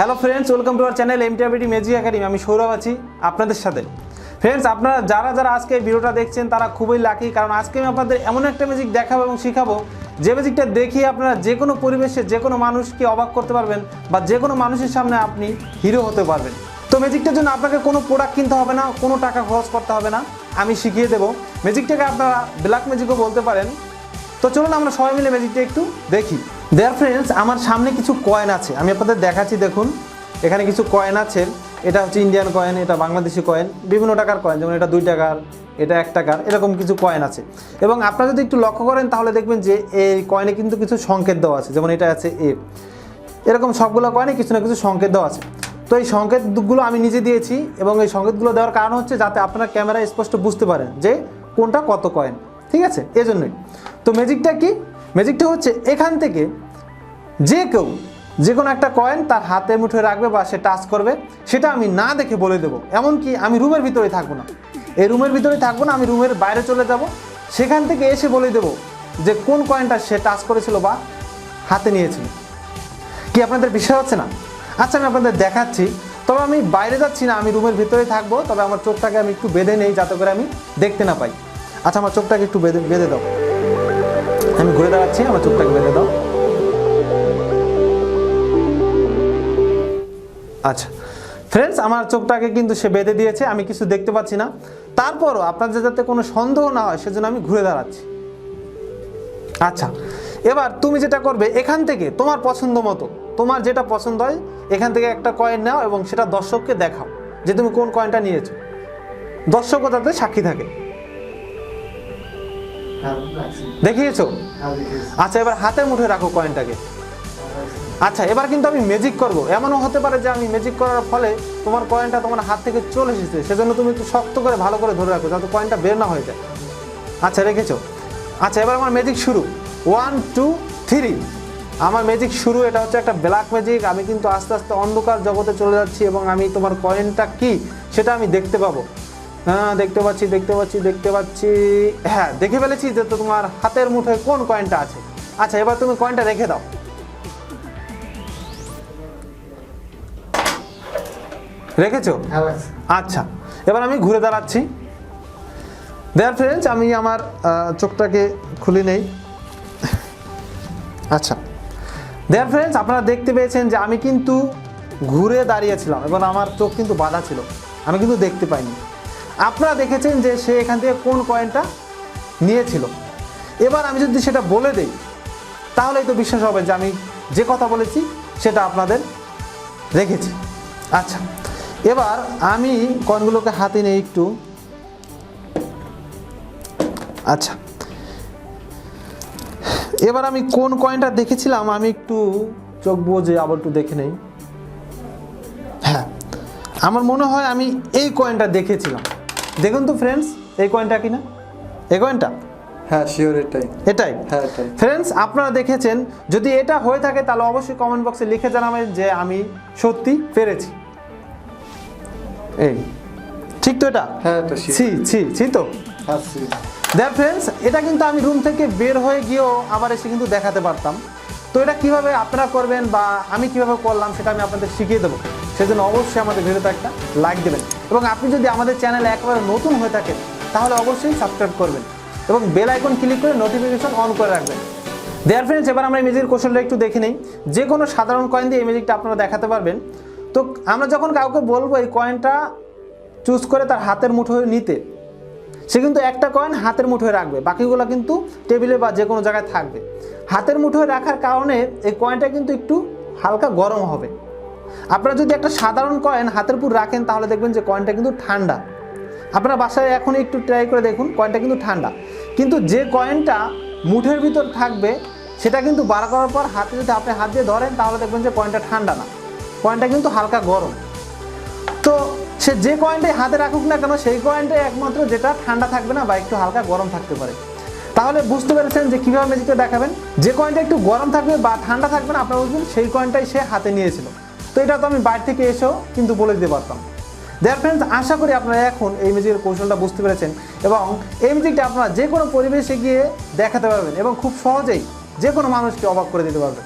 Hello friends welcome to our channel M টিআবিটি magic academy আমি সৌরভ আছি আপনাদের সাথে। ফ্রেন্ডস আপনারা যারা যারা আজকে এই ভিডিওটা দেখছেন, তারা খুবই লাকি কারণ আজকে আমি আপনাদের এমন একটা ম্যাজিক দেখাবো এবং শিখাবো। যে ম্যাজিকটা দেখিয়ে আপনারা যে কোনো পরিবেশে যে কোনো মানুষকে অবাক করতে পারবেন বা যে কোনো মানুষের সামনে আপনি হিরো হতে পারবেন। তো ম্যাজিকটার জন্য আপনাকে কোনো প্রোডাক্ট কিনতে হবে না, কোনো টাকা খরচ করতে হবে না। আমি শিখিয়ে দেবো। ম্যাজিকটাকে আপনারা ব্ল্যাক ম্যাজিকও বলতে পারেন। তো চলুন আমরা সবাই মিলে ম্যাজিকটা একটু দেখি। দেয়ার ফ্রেন্ডস আমার সামনে কিছু কয়েন আছে। আমি আপনাদের দেখাচ্ছি, দেখুন। এখানে কিছু কয়েন আছে। এটা হচ্ছে ইন্ডিয়ান কয়েন এটা বাংলাদেশি কয়েন বিভিন্ন টাকার কয়েন যেমন এটা দুই টাকার, এটা এক টাকার, এরকম কিছু কয়েন আছে। এবং আপনারা যদি একটু লক্ষ্য করেন, তাহলে দেখবেন যে এই কয়েনে কিন্তু কিছু সংকেত দেওয়া আছে। যেমন এটা আছে এ এরকম সবগুলো কয়েনে কিছু না কিছু সংকেত দেওয়া আছে। তো এই সংকেতগুলো আমি নিজে দিয়েছি এবং এই সংকেতগুলো দেওয়ার কারণ হচ্ছে যাতে আপনারা ক্যামেরা স্পষ্ট বুঝতে পারেন যে কোনটা কত কয়েন ঠিক আছে? এজন্যই। তো ম্যাজিকটা কি? ম্যাজিকটা হচ্ছে এখান থেকে যে কেউ যে কোনো একটা কয়েন তার হাতে মুঠোয় রাখবে বা সে টাচ করবে, সেটা আমি না দেখে বলে দেবো। এমনকি আমি রুমের ভিতরে থাকব না। এই রুমের ভিতরে থাকব না, আমি রুমের বাইরে চলে যাব। সেখান থেকে এসে বলে দেবো যে কোন কয়েনটা সে টাচ করেছিল বা হাতে নিয়েছিল। কি আপনাদের বিষয় হচ্ছে না? আচ্ছা আমি আপনাদের দেখাচ্ছি। তবে আমি বাইরে যাচ্ছি না, আমি রুমের ভিতরে থাকব। তবে আমার চোখটাকে আমি একটু বেঁধে নেই যাতে করে আমি দেখতে না পাই। আচ্ছা আমার চোখটাকে একটু বেঁধে বেঁধে দাও। আমি ঘুরে দাঁড়াচ্ছি, আমার চোখটাকে বেঁধে দাও। আচ্ছা ফ্রেন্ডস আমার চোখটাকে কিন্তু সে বেঁধে দিয়েছে, আমি কিছু দেখতে পাচ্ছি না। তারপরও আপনাদের যাতে কোনো সন্দেহ না হয়, সেজন্য আমি ঘুরে দাঁড়াচ্ছি। আচ্ছা এবার তুমি যেটা করবে, এখান থেকে তোমার পছন্দ মতো, তোমার যেটা পছন্দ হয়, এখান থেকে একটা কয়েন নাও এবং সেটা দর্শককে দেখাও যে তুমি কোন কয়েনটা নিয়েছো। দর্শকও তাতে সাক্ষী থাকে। দেখিয়েছো? আচ্ছা এবার হাতের মুঠে রাখো কয়েনটাকে আচ্ছা এবার কিন্তু আমি ম্যাজিক করব। এমনও হতে পারে যে আমি ম্যাজিক করার ফলে তোমার কয়েনটা তোমার হাত থেকে চলে এসেছে। সেজন্য তুমি একটু শক্ত করে ভালো করে ধরে রাখো যাতে কয়েনটা বের না হয়ে যায়। আচ্ছা রেখেছো? আচ্ছা এবার আমার ম্যাজিক শুরু। ওয়ান টু থ্রি আমার ম্যাজিক শুরু এটা হচ্ছে একটা ব্ল্যাক ম্যাজিক আমি কিন্তু আস্তে আস্তে অন্ধকার জগতে চলে যাচ্ছি এবং আমি তোমার কয়েনটা কি সেটা আমি দেখতে পাবো। হ্যাঁ দেখতে পাচ্ছি দেখতে পাচ্ছি দেখতে পাচ্ছি। হ্যাঁ দেখে ফেলেছি যে তো তোমার হাতের মুঠোয় কোন কয়েনটা আছে। আচ্ছা এবার তুমি কয়েনটা রেখে দাও। রেখেছো? আচ্ছা এবার আমি ঘুরে দাঁড়াচ্ছি। দেয়ার ফ্রেন্ডস আমি আমার চোখটাকে খুলে নেই। আচ্ছা। দেয়ার ফ্রেন্ডস আপনারা দেখতে পেয়েছেন যে আমি কিন্তু ঘুরে দাঁড়িয়েছিলাম এবং আমার চোখ কিন্তু বাঁধা ছিল। আমি কিন্তু দেখতে পাইনি। আপনারা দেখেছেন যে সে এখান থেকে কোন কয়েনটা নিয়েছিল। এবার আমি যদি সেটা বলে দেই, তাহলেই তো বিশ্বাস হবে যে আমি যে কথা বলেছি, সেটা আপনাদের রেখেছি। আচ্ছা এবার আমি কয়েনগুলোকে হাতে নিয়ে একটু আচ্ছা এবার আমি কোন কয়েনটা দেখেছিলাম, আমি একটু চোখ বুঝে আবার একটু দেখে নেই। হ্যাঁ আমার মনে হয় আমি এই কয়েনটা দেখেছিলাম। দেখুন তো ফ্রেন্ডস এই কয়েনটা কিনা এই কয়েনটা হ্যাঁ শিওর এটাই। এটাই? হ্যাঁ এটাই। ফ্রেন্ডস আপনারা দেখেছেন যদি এটা হয়ে থাকে তাহলে অবশ্যই কমেন্ট বক্সে লিখে জানাবেন যে আমি সত্যি পেরেছি। এই ঠিক তো এটা? হ্যাঁ এটা ছি ছি ছি তো। হ্যাঁ ছি। দেয়ার ফ্রেন্ডস এটা কিন্তু আমি রুম থেকে বের হয়ে গিয়েও আবার এসে কিন্তু দেখাতে পারতাম। তো এটা কীভাবে আপনারা করবেন বা আমি কীভাবে করলাম সেটা আমি আপনাদের শিখিয়ে দেবো। সেজন্য অবশ্যই আমাদের ভিডিওতে একটা লাইক দেবেন। এবং আপনি যদি আমাদের চ্যানেলে একেবারে নতুন হয়ে থাকেন, তাহলে অবশ্যই সাবস্ক্রাইব করবেন এবং বেল আইকন ক্লিক করে নোটিফিকেশন অন করে রাখবেন। দেয়ার ফ্রেন্ডস এবার আমরা এই ম্যাজিকের কৌশলটা একটু দেখে নিই। যে কোনো সাধারণ কয়েন দিয়ে এই ম্যাজিকটা আপনারা দেখাতে পারবেন। তো আমরা যখন কাউকে বলব এই কয়েনটা চুজ করে তার হাতের মুঠোয় নিতে সে কিন্তু একটা কয়েন হাতের মুঠোয় রাখবে। বাকিগুলো কিন্তু টেবিলে বা যে কোনো জায়গায় থাকবে। হাতের মুঠোয় রাখার কারণে এই কয়েনটা কিন্তু একটু হালকা গরম হবে। আপনারা যদি একটা সাধারণ কয়েন হাতের উপর রাখেন, তাহলে দেখবেন যে কয়েনটা কিন্তু ঠান্ডা। আপনারা বাসায় এখন একটু ট্রাই করে দেখুন কয়েনটা কিন্তু ঠান্ডা। কিন্তু যে কয়েনটা মুঠের ভিতর থাকবে, সেটা কিন্তু বার করার পর হাতে যদি আপনি হাত দিয়ে ধরেন, তাহলে দেখবেন যে কয়েনটা ঠান্ডা না। কয়েনটা কিন্তু হালকা গরম। তো সে যে কয়েনটাই হাতে রাখুক না কেন, সেই কয়েনটাই একমাত্র যেটা ঠান্ডা থাকবে না বা একটু হালকা গরম থাকতে পারে। তাহলে বুঝতে পেরেছেন যে কীভাবে ম্যাজিকটা দেখাবেন? যে কয়েনটা একটু গরম থাকবে বা ঠান্ডা থাকবে না, আপনারা বুঝবেন সেই কয়েনটাই সে হাতে নিয়েছিল। তো এটা তো আমি বাইরে থেকে এসেও কিন্তু বলে দিতে পারতাম। দেয়ার ফ্রেন্ডস আশা করি আপনারা এখন এই ম্যাজিকের কৌশলটা বুঝতে পেরেছেন এবং এই ম্যাজিকটা আপনারা যে কোনো পরিবেশে গিয়ে দেখাতে পারবেন এবং খুব সহজেই যে কোনো মানুষকে অবাক করে দিতে পারবেন।